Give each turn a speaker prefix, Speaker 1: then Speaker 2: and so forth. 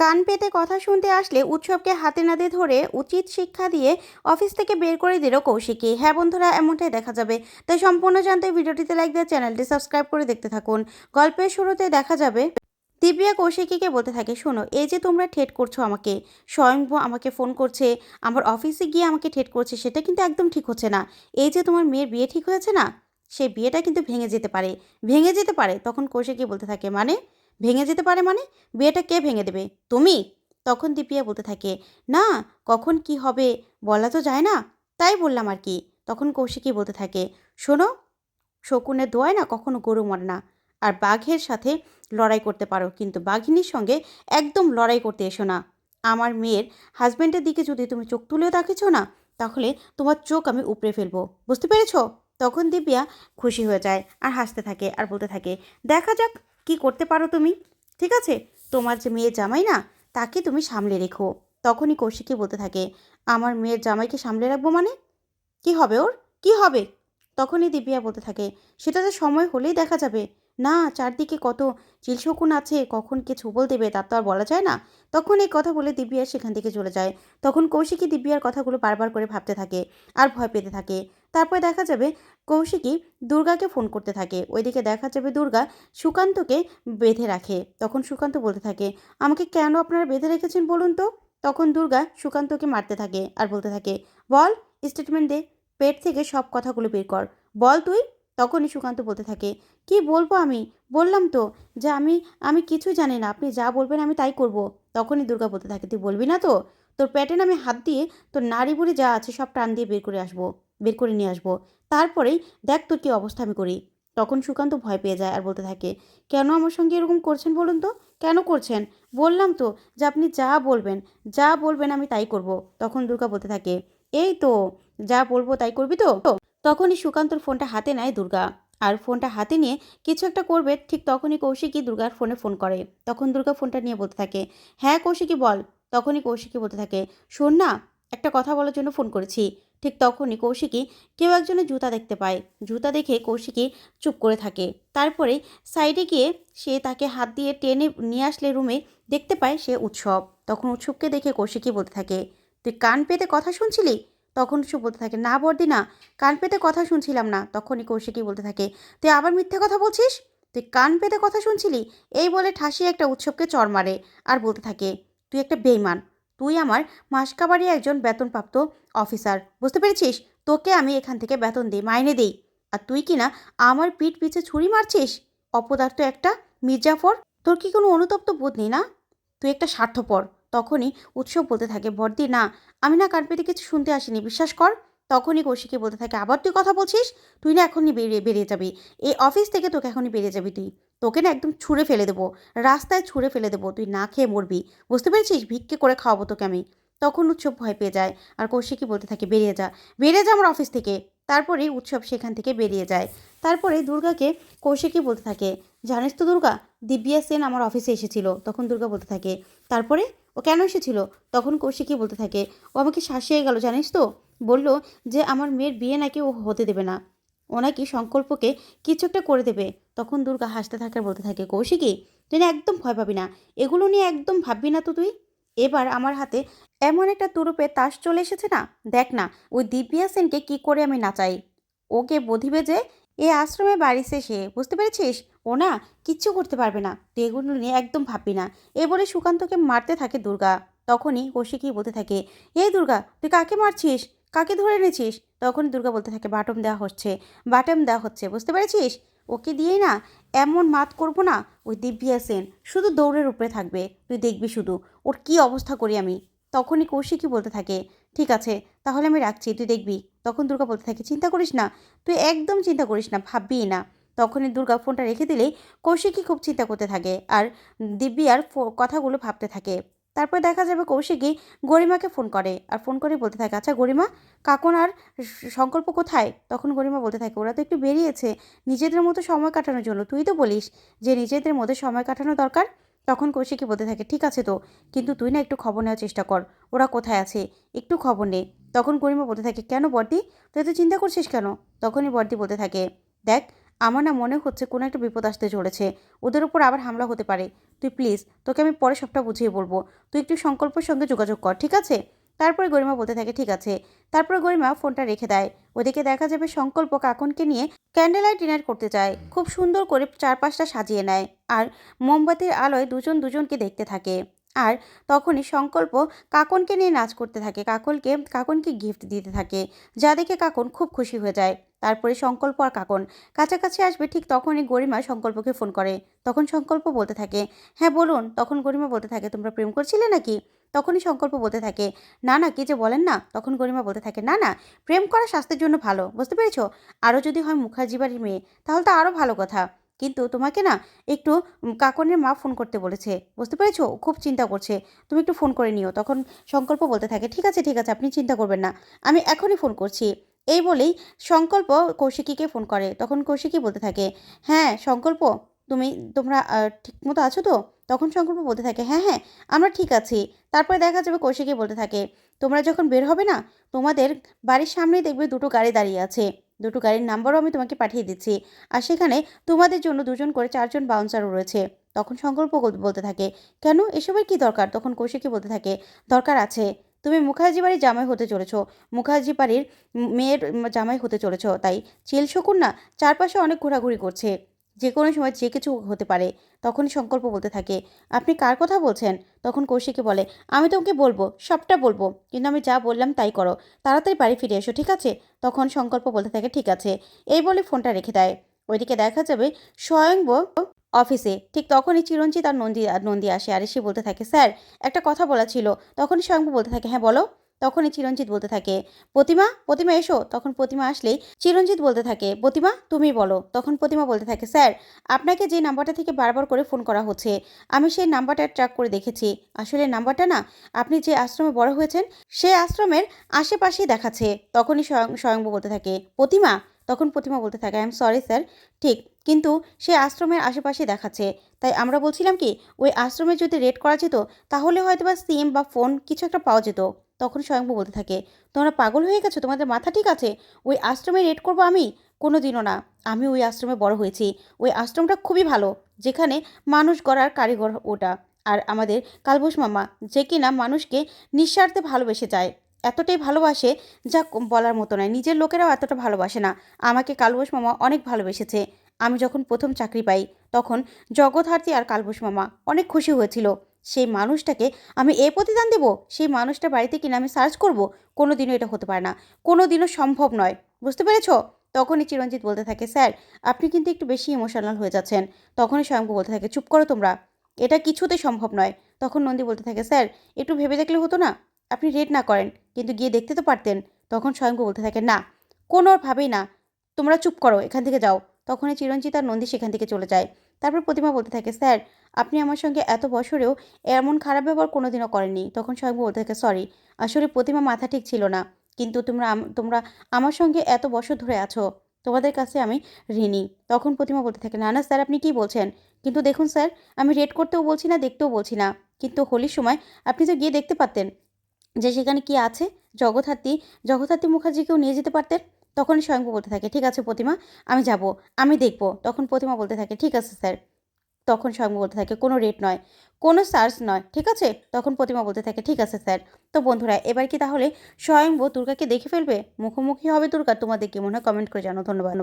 Speaker 1: কান পেতে কথা শুনতে আসলে উৎসবকে হাতে নাতে ধরে উচিত শিক্ষা দিয়ে অফিস থেকে বের করে দিল কৌশিকী। হ্যাঁ বন্ধুরা, এমনটাই দেখা যাবে। তাই সম্পূর্ণ জানতে ভিডিওটিতে লাইক দিয়ে চ্যানেলটি সাবস্ক্রাইব করে দেখতে থাকুন। গল্পের শুরুতে দেখা যাবে, দিব্যা কৌশিকীকে বলতে থাকে, শোনো, এই যে তোমরা ঠেট করছ আমাকে স্বয়ংভূ আমাকে ফোন করছে, আমার অফিসে গিয়ে আমাকে ঠেট করছে, সেটা কিন্তু একদম ঠিক হচ্ছে না। এই যে তোমার মেয়ের বিয়ে ঠিক হয়েছে না, সেই বিয়েটা কিন্তু ভেঙে যেতে পারে। ভেঙে যেতে পারে, তখন কৌশিকী বলতে থাকে মানে? ভেঙে যেতে পারে মানে? বিয়েটা কে ভেঙে দেবে? তুমি? তখন দীপিয়া বলতে থাকে, না, কখন কি হবে বলা তো যায় না। তাই বললাম আর কি। তখন কৌশিকী বলতে থাকে, শোনো, শকুনের দোয়ায় না কখনো গরু মরে না। আর বাঘের সাথে লড়াই করতে পারো, কিন্তু বাঘিনীর সঙ্গে একদম লড়াই করতে এসো না। আমার মেয়ের হাজব্যান্ডের দিকে যদি তুমি চোখ তুলেও তাকিয়েছো না, তাহলে তোমার চোখ আমি উপড়ে ফেলব। বুঝতে পেরেছ? তখন দিব্যা খুশি হয়ে যায় আর হাসতে থাকে আর বলতে থাকে, দেখা যাক কি করতে পারো তুমি? ঠিক আছে? তোমার যে মেয়ে জামাই না, তাকে তুমি সামলে রেখো। তখনই কৌশিকী বলতে থাকে, আমার মেয়ের জামাইকে সামলে রাখব মানে? কি হবে ওর? কি হবে? তখনই দিব্যা বলতে থাকে, সেটা তো সময় হলেই দেখা যাবে। না, চারদিকে কত চিলশকুন আছে, কখন কে ছুবল দেবে তার তো আর বলা যায় না। তখন এই কথা বলে দিব্যা সেখান থেকে চলে যায়। তখন কৌশিকী দিব্যার কথাগুলো বারবার করে ভাবতে থাকে আর ভয় পেতে থাকে। তারপর দেখা যাবে কৌশিকী দুর্গাকে ফোন করতে থাকে। ওইদিকে দেখা যাবে দুর্গা সুকান্তকে বেঁধে রাখে। তখন সুকান্ত বলতে থাকে, আমাকে কেন আপনারা বেঁধে রেখেছেন বলুন তো? তখন দুর্গা সুকান্তকে মারতে থাকে আর বলতে থাকে, বল স্টেটমেন্ট দে, পেট থেকে সব কথাগুলো বের কর। বল তুই? তখনই সুকান্ত বলতে থাকে, কি বলব আমি? বললাম তো যে আমি আমি কিছুই জানি না। আপনি যা বলবেন আমি তাই করব। তখনই দুর্গা বলতে থাকে, তুই বলবি না তো? তোর পেটে না আমি হাত দিয়ে তোর নাড়ি বুড়ি যা আছে সব টান দিয়ে বের করে আসব। বের করে নিয়ে আসব। তারপরেই দেখ তোর কী অবস্থা আমি করি। তখন সুকান্ত ভয় পেয়ে যায় আর বলতে থাকে, কেন আমার সঙ্গে এরকম করছেন বলুন তো? কেন করছেন? বললাম তো যে আপনি যা বলবেন যা বলবেন আমি তাই করব। তখন দুর্গা বলতে থাকে, এই তো যা বলব তাই করবি তো? তখনই সুকান্তর ফোনটা হাতে নেয় দুর্গা। আর ফোনটা হাতে নিয়ে কিছু একটা করবে, ঠিক তখনই কৌশিকী দুর্গার ফোনে ফোন করে। তখন দুর্গা ফোনটা নিয়ে বলতে থাকে হ্যাঁ কৌশিকী বল। তখনই কৌশিকী বলতে থাকে, শোন না, একটা কথা বলার জন্য ফোন করেছি। ঠিক তখনই কৌশিকী কেউ একজনের জুতা দেখতে পায়। জুতা দেখে কৌশিকী চুপ করে থাকে। তারপরে সাইডে গিয়ে সে তাকে হাত দিয়ে টেনে নিয়ে আসলে রুমে দেখতে পায় সে উৎসব। তখন উৎসবকে দেখে কৌশিকী বলতে থাকে, তুই কান পেতে কথা শুনছিলি? তখন উৎসব বলতে থাকে, না বর্দি না, কান পেতে কথা শুনছিলাম না। তখনই কৌশিকী বলতে থাকে, তুই আবার মিথ্যে কথা বলছিস? তুই কান পেতে কথা শুনছিলি? এই বলে ঠাসি একটা উৎসবকে চর মারে আর বলতে থাকে, তুই একটা বেইমান। তুই আমার মাসকাবাড়ি একজন বেতনপ্রাপ্ত অফিসার, বুঝতে পেরেছিস? তোকে আমি এখান থেকে বেতন দিই, মাইনে দিই। আর তুই কি না আমার পিঠ পিছে ছুরি মারছিস? অপদার্থ একটা মির্জাফর, তোর কি কোনো অনুতপ্ত বোধ নেই না? তুই একটা স্বার্থপর। তখনই উৎসব বলতে থাকে, বর্দি, না, আমি না কান কিছু শুনতে আসিনি, বিশ্বাস কর। তখনই কৌশিকে বলতে থাকে, আবার তুই কথা বলছিস? তুই না এখনই বেরিয়ে বেরিয়ে যাবি। এই অফিস থেকে তোকে এখনই বেরিয়ে যাবি তুই। তোকে না একদম ছুঁড়ে ফেলে দেবো, রাস্তায় ছুঁড়ে ফেলে দেবো, তুই না খেয়ে মরবি। বুঝতে পেরেছিস? ভিক্ষে করে খাওয়াবো তোকে আমি। তখন উৎসব ভয় পেয়ে যায়। আর কৌশিকী বলতে থাকে, বেরিয়ে যা। বেরিয়ে যা আমার অফিস থেকে। তারপরে উৎসব সেখান থেকে বেরিয়ে যায়। তারপরে দুর্গাকে কৌশিকী বলতে থাকে, জানিস তো দুর্গা, দিব্যা সেন আমার অফিসে এসেছিল। তখন দুর্গা বলতে থাকে, তারপরে? ও কেন এসেছিল? তখন কৌশিকী বলতে থাকে, ও আমাকে শাসিয়ে গেল, জানিস তো? বলল যে, আমার মেয়ের বিয়ে নাকি ও হতে দেবে না। ও নাকি সংকল্পকে কিছু একটা করে দেবে। তখন দুর্গা হাসতে থাকে, বলতে থাকে, কৌশিকী, তুই একদম ভয় পাবি না। এগুলো নিয়ে একদম ভাববি না তো তুই? এবার আমার হাতে এমন একটা তুরুপে তাস চলে এসেছে না, দেখ না, ওই দিব্যা সেনকে কী করে আমি নাচাই। ওকে বধিবে যে, এ আশ্রমে বাড়িছে সে বুঝতে পেরেছিস? ও না কিচ্ছু করতে পারবে না, তুই এগুলো নিয়ে একদম ভাববি না। এ বলে সুকান্তকে মারতে থাকে দুর্গা। তখনই কৌশিকী বলতে থাকে, এই দুর্গা, তুই কাকে মারছিস? কাকে ধরে এনেছিস? তখনই দুর্গা বলতে থাকে, বাটম দেওয়া হচ্ছে, বাটম দেওয়া হচ্ছে, বুঝতে পেরেছিস? ওকে দিয়েই না এমন মাত করব না, ওই দিব্যা সেন। শুধু দৌড়ের উপরে থাকবে, তুই দেখবি শুধু। ওর কি অবস্থা করি আমি? তখনই কৌশিকই বলতে থাকে, ঠিক আছে, তাহলে আমি রাখছি, তুই দেখবি। তখন দুর্গা বলতে থাকে, চিন্তা করিস না, তুই একদম চিন্তা করিস না ভাববি না। তখনই দুর্গা ফোনটা রেখে দিলেই কৌশিকই খুব চিন্তা করতে থাকে, আর দিব্যার ফো- কথাগুলো ভাবতে থাকে। তারপর দেখা যাবে কৌশিকী গরিমাকে ফোন করে আর ফোন করে বলতে থাকে আচ্ছা গরিমা, কাকন আর সংকল্প কোথায়? তখন গরিমা বলতে থাকে, ওরা তো একটু বেরিয়েছে, নিজেদের মতো সময় কাটানোর জন্য। তুই তো বলিস যে নিজেদের মধ্যে সময় কাটানো দরকার? তখন কৌশিকী বলতে থাকে, ঠিক আছে তো, কিন্তু তুই না একটু খবর নেওয়ার চেষ্টা কর, ওরা কোথায় আছে? একটু খবর নে। তখন গরিমা বলতে থাকে, কেন বর্দি? তুই তো চিন্তা করছিস কেন? তখনই বর্দি বলতে থাকে, দেখ আমার না মনে হচ্ছে কোনো একটা বিপদ আসতে চলেছে। ওদের উপর আবার হামলা হতে পারে। তুই প্লিজ তোকে আমি পরে সবটা বুঝিয়ে বলব। তুই একটু সংকল্পের সঙ্গে যোগাযোগ কর, ঠিক আছে? তারপরে গরিমা বলতে থাকে, ঠিক আছে। তারপরে গরিমা ফোনটা রেখে দেয়। ওদিকে দেখা যাবে সংকল্প কাকনকে নিয়ে ক্যান্ডেল লাইট ডিনার করতে চায় খুব সুন্দর করে চারপাশটা সাজিয়ে নেয় আর মোমবাতির আলোয় দুজন দুজনকে দেখতে থাকে। আর তখনই সংকল্প কাকনকে নিয়ে নাচ করতে থাকে। কাকলকে কাকনকে গিফট দিতে থাকে। যা দেখে কাকন খুব খুশি হয়ে যায়। তারপরে সংকল্প আর কাকন। কাছাকাছি আসবে ঠিক তখনই গরিমা সংকল্পকে ফোন করে। তখন সংকল্প বলতে থাকে হ্যাঁ বলুন। তখন গরিমা বলতে থাকে, তোমরা প্রেম করছিলে নাকি? তখনই সংকল্প বলতে থাকে, না না, কি যে বলেন না। তখন গরিমা বলতে থাকে, না না, প্রেম করা স্বাস্থ্যের জন্য ভালো, বুঝতে পেরেছ? আরও যদি হয় মুখার্জি বাড়ির মেয়ে, তাহলে তো আরও ভালো কথা। কিন্তু তোমাকে না একটু কাকনের মা ফোন করতে বলেছে, বুঝতে পেরেছ? খুব চিন্তা করছে। তুমি একটু ফোন করে নিও। তখন সংকল্প বলতে থাকে, ঠিক আছে ঠিক আছে, আপনি চিন্তা করবেন না। আমি এখনই ফোন করছি। এই বলেই সংকল্প কৌশিকীকে ফোন করে। তখন কৌশিকী বলতে থাকে হ্যাঁ সংকল্প, তুমি, তোমরা ঠিক মতো আছো তো? তখন সংকল্প বলতে থাকে হ্যাঁ হ্যাঁ আমরা ঠিক আছি। তারপরে দেখা যাবে কৌশিকী বলতে থাকে, তোমরা যখন বের হবে না, তোমাদের বাড়ির সামনেই দেখবে দুটো গাড়ি দাঁড়িয়ে আছে। দুটো গাড়ির নাম্বারও আমি তোমাকে পাঠিয়ে দিচ্ছি। আর সেখানে তোমাদের জন্য দুজন করে চারজন বাউন্সারও রয়েছে। তখন সংকল্প বলতে থাকে, কেন? এসবের কি দরকার? তখন কৌশিকী বলতে থাকে, দরকার আছে। তুমি মুখার্জি বাড়ির জামাই হতে চলেছ। মুখার্জি বাড়ির মেয়ের জামাই হতে চলেছ, তাই চিল শকুন না চারপাশে অনেক ঘোরাঘুরি করছে। যে কোনো সময় যে কিছু হতে পারে, তখনই সংকল্প বলতে থাকে। আপনি কার কথা বলছেন? তখন কৌশিকী বলে, আমি তোমাকে বলব, সবটা বলব, কিন্তু আমি যা বললাম তাই করো। তাড়াতাড়ি বাড়ি ফিরে এসো, ঠিক আছে? তখন সংকল্প বলতে থাকে, ঠিক আছে। এই বলে ফোনটা রেখে দেয়। ওইদিকে দেখা যাবে স্বয়ংব অফিসে। ঠিক তখনই চিরঞ্জিত আর নন্দী নন্দী আসে। আর এসে বলতে থাকে, স্যার, একটা কথা বলা ছিল। তখনই স্বয়ংব বলতে থাকে হ্যাঁ বলো। তখনই চিরঞ্জিত বলতে থাকে, প্রতিমা প্রতিমা, এসো। তখন প্রতিমা আসলেই চিরঞ্জিত বলতে থাকে, প্রতিমা, তুমি বলো। তখন প্রতিমা বলতে থাকে, স্যার, আপনাকে যে নাম্বারটা থেকে বারবার করে ফোন করা হচ্ছে, আমি সেই নাম্বারটা ট্র্যাক করে দেখেছি। আসলে নাম্বারটা না, আপনি যে আশ্রমে বড় হয়েছেন সেই আশ্রমের আশেপাশেই দেখাচ্ছে। তখনই স্বয়ং স্বয়ংব বলতে থাকে, প্রতিমা তখন প্রতিমা বলতে থাকে আই এম সরি স্যার ঠিক, কিন্তু সে আশ্রমের আশেপাশে দেখাচ্ছে। তাই আমরা বলছিলাম কি, ওই আশ্রমে যদি রেড করা যেত, তাহলে হয়তো বা সিম বা ফোন কিছু একটা পাওয়া যেত। তখন স্বয়ংভু বলতে থাকে, তোমরা পাগল হয়ে গেছো? তোমাদের মাথা ঠিক আছে? ওই আশ্রমে রেড করব আমি? কোনো দিনও না। আমি ওই আশ্রমে বড় হয়েছি। ওই আশ্রমটা খুবই ভালো, যেখানে মানুষ গড়ার কারিগর ওটা। আর আমাদের কালবোস মামা, যে কিনা মানুষকে নিঃস্বার্থে ভালোবেসে যায়। এতটাই ভালোবাসে যা বলার মতো নয়। নিজের লোকেরাও এতটা ভালোবাসে না। আমাকে কালবোস মামা অনেক ভালোবেসেছে। আমি যখন প্রথম চাকরি পাই, তখন জগৎহার্তি আর কালবোস মামা অনেক খুশি হয়েছিল। সেই মানুষটাকে আমি এ প্রতিদান দেব? সেই মানুষটা বাড়িতে কিনা আমি সার্চ করব? কোনো দিনও এটা হতে পারে না। কোনো দিনও সম্ভব নয়। বুঝতে পেরেছ? তখনই চিরঞ্জিত বলতে থাকে, স্যার, আপনি কিন্তু একটু বেশি ইমোশনাল হয়ে যাচ্ছেন। তখনই স্বয়ংভু বলতে থাকে, চুপ করো তোমরা। এটা কিছুতে সম্ভব নয়। তখন নন্দী বলতে থাকে, স্যার, একটু ভেবে দেখলে হতো না? আপনি রেড না করেন, কিন্তু গিয়ে দেখতে তো পারতেন। তখন স্বয়ংভু বলতে থাকে না কোনোভাবেই না। তোমরা চুপ করো, এখান থেকে যাও। তখনই চিরঞ্জিত আর নন্দী সেখান থেকে চলে যায়। তারপর প্রতিমা বলতে থাকে, স্যার, আপনি আমার সঙ্গে এত বছরেও এমন খারাপ ব্যবহার কোনোদিনও করেননি। তখন স্বয়ংভু বলতে থাকে, সরি, আসলে প্রতিমা মাথা ঠিক ছিল না, কিন্তু তোমরা তোমরা আমার সঙ্গে এত বছর ধরে আছো, তোমাদের কাছে আমি ঋণী। তখন প্রতিমা বলতে থাকে, না না, স্যার, আপনি কি বলছেন? কিন্তু দেখুন, স্যার, আমি রেড করতেও বলছি না, দেখতেও বলছি না, কিন্তু হোলির সময় আপনি তো গিয়ে দেখতে পারতেন। যে সেখানে কি আছে? জগৎহাতি জগৎহাতি মুখার্জিকেও নিয়ে যেতে পারতেন? তখনই স্বয়ংভু বলতে থাকে, ঠিক আছে প্রতিমা, আমি যাব, আমি দেখব। তখন প্রতিমা বলতে থাকে, ঠিক আছে স্যার। তখন স্বয়ং বলতে থাকে, কোনো রেট নয়, কোনো সার্চ নয়, ঠিক আছে? তখন প্রতিমা বলতে থাকে, ঠিক আছে স্যার। তো বন্ধুরা, এবার কি তাহলে স্বয়ংভূ দুর্গাকে দেখে ফেলবে? মুখোমুখি হবে দুর্গা? তোমাদের কি মনে হয়? কমেন্ট করে জানো ধন্যবাদ।